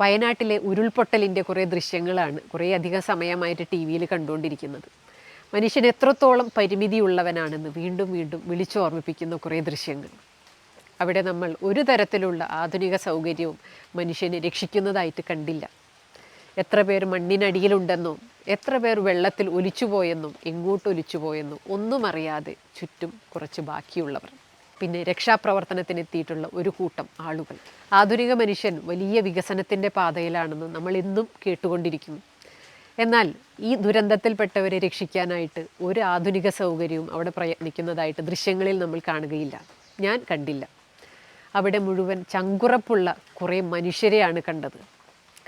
വയനാട്ടിലെ ഉരുൾപൊട്ടലിന്റെ കുറേ ദൃശ്യങ്ങളാണ് കുറേ അധിക സമയമായിട്ട് ടി വിയിൽ കണ്ടുകൊണ്ടിരിക്കുന്നത്. മനുഷ്യൻ എത്രത്തോളം പരിമിതിയുള്ളവനാണെന്ന് വീണ്ടും വീണ്ടും വിളിച്ചോർമ്മിപ്പിക്കുന്ന കുറേ ദൃശ്യങ്ങൾ. അവിടെ നമ്മൾ ഒരു തരത്തിലുള്ള ആധുനിക സൗകര്യവും മനുഷ്യനെ രക്ഷിക്കുന്നതായിട്ട് കണ്ടില്ല. എത്ര പേർ മണ്ണിനടിയിലുണ്ടെന്നോ എത്ര പേർ വെള്ളത്തിൽ ഒലിച്ചുപോയെന്നും എങ്ങോട്ട് ഒലിച്ചുപോയെന്നോ ഒന്നും അറിയാതെ ചുറ്റും കുറച്ച് ബാക്കിയുള്ളവർ. പിന്നെ രക്ഷാപ്രവർത്തനത്തിന് രക്ഷാപ്രവർത്തനത്തിനെത്തിയിട്ടുള്ള ഒരു കൂട്ടം ആളുകൾ. ആധുനിക മനുഷ്യൻ വലിയ വികസനത്തിന്റെ പാതയിലാണെന്ന് നമ്മൾ ഇന്നും കേട്ടുകൊണ്ടിരിക്കുന്നു. എന്നാൽ ഈ ദുരന്തത്തിൽപ്പെട്ടവരെ രക്ഷിക്കാനായിട്ട് ഒരു ആധുനിക സൗകര്യവും അവിടെ പ്രയത്നിക്കുന്നതായിട്ട് ദൃശ്യങ്ങളിൽ നമ്മൾ കാണുകയില്ല. ഞാൻ കണ്ടില്ല. അവിടെ മുഴുവൻ ചങ്കുറപ്പുള്ള കുറേ മനുഷ്യരെയാണ് കണ്ടത്.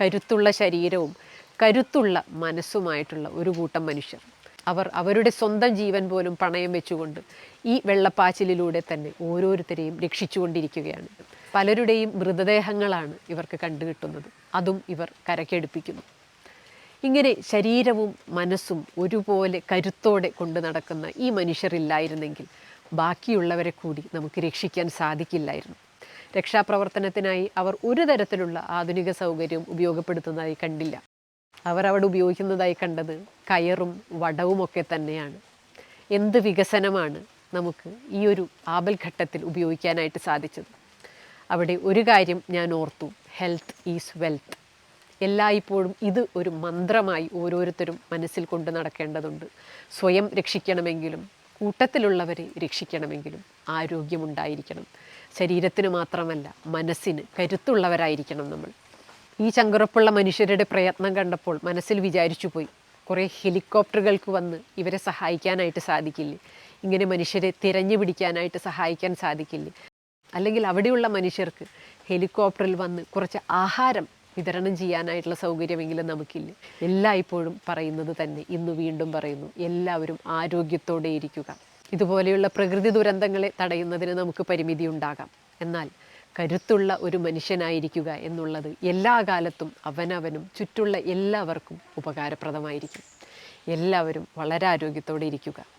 കരുത്തുള്ള ശരീരവും കരുത്തുള്ള മനസ്സുമായിട്ടുള്ള ഒരു കൂട്ടം മനുഷ്യർ. അവർ അവരുടെ സ്വന്തം ജീവൻ പോലും പണയം വെച്ചുകൊണ്ട് ഈ വെള്ളപ്പാച്ചിലിലൂടെ തന്നെ ഓരോരുത്തരെയും രക്ഷിച്ചുകൊണ്ടിരിക്കുകയാണ്. പലരുടെയും മൃതദേഹങ്ങളാണ് ഇവർക്ക് കണ്ടുകിട്ടുന്നത്. അതും ഇവർ കരക്കെടുപ്പിക്കുന്നു. ഇങ്ങനെ ശരീരവും മനസ്സും ഒരുപോലെ കരുത്തോടെ കൊണ്ടു നടക്കുന്ന ഈ മനുഷ്യരില്ലായിരുന്നെങ്കിൽ ബാക്കിയുള്ളവരെ കൂടി നമുക്ക് രക്ഷിക്കാൻ സാധിക്കില്ലായിരുന്നു. രക്ഷാപ്രവർത്തനത്തിനായി അവർ ഒരു തരത്തിലുള്ള ആധുനിക സൗകര്യവും ഉപയോഗപ്പെടുത്തുന്നതായി കണ്ടില്ല. അവർ അവിടെ ഉപയോഗിക്കുന്നതായി കണ്ടത് കയറും വടവുമൊക്കെ തന്നെയാണ്. എന്ത് വികസനമാണ് നമുക്ക് ഈ ഒരു ആപൽഘട്ടത്തിൽ ഉപയോഗിക്കാനായിട്ട് സാധിച്ചത്? അവിടെ ഒരു കാര്യം ഞാൻ ഓർത്തു. ഹെൽത്ത് ഈസ് വെൽത്ത് എല്ലായ്പ്പോഴും ഇത് ഒരു മന്ത്രമായി ഓരോരുത്തരും മനസ്സിൽ കൊണ്ട് നടക്കേണ്ടതുണ്ട്. സ്വയം രക്ഷിക്കണമെങ്കിലും കൂട്ടത്തിലുള്ളവരെ രക്ഷിക്കണമെങ്കിലും ആരോഗ്യമുണ്ടായിരിക്കണം ശരീരത്തിന് മാത്രമല്ല മനസ്സിന് കരുത്തുള്ളവരായിരിക്കണം നമ്മൾ. ഈ ചങ്കുറപ്പുള്ള മനുഷ്യരുടെ പ്രയത്നം കണ്ടപ്പോൾ മനസ്സിൽ വിചാരിച്ചു പോയി കുറേ ഹെലികോപ്റ്ററുകൾക്ക് വന്ന് ഇവരെ സഹായിക്കാനായിട്ട് സാധിക്കില്ലേ? ഇങ്ങനെ മനുഷ്യരെ തിരഞ്ഞു പിടിക്കാനായിട്ട് സഹായിക്കാൻ സാധിക്കില്ലേ? അല്ലെങ്കിൽ അവിടെയുള്ള മനുഷ്യർക്ക് ഹെലികോപ്റ്ററിൽ വന്ന് കുറച്ച് ആഹാരം വിതരണം ചെയ്യാനായിട്ടുള്ള സൗകര്യമെങ്കിലും നമുക്കില്ല? എല്ലായ്പ്പോഴും പറയുന്നത് തന്നെ ഇന്ന് വീണ്ടും പറയുന്നു എല്ലാവരും ആരോഗ്യത്തോടെ ഇരിക്കുക. ഇതുപോലെയുള്ള പ്രകൃതി ദുരന്തങ്ങളെ തടയുന്നതിന് നമുക്ക് പരിമിതി ഉണ്ടാകാം. എന്നാൽ കരുത്തുള്ള ഒരു മനുഷ്യനായിരിക്കുക എന്നുള്ളത് എല്ലാ കാലത്തും അവനവനും ചുറ്റുള്ള എല്ലാവർക്കും ഉപകാരപ്രദമായിരിക്കും. എല്ലാവരും വളരെ ആരോഗ്യത്തോടെ ഇരിക്കുക.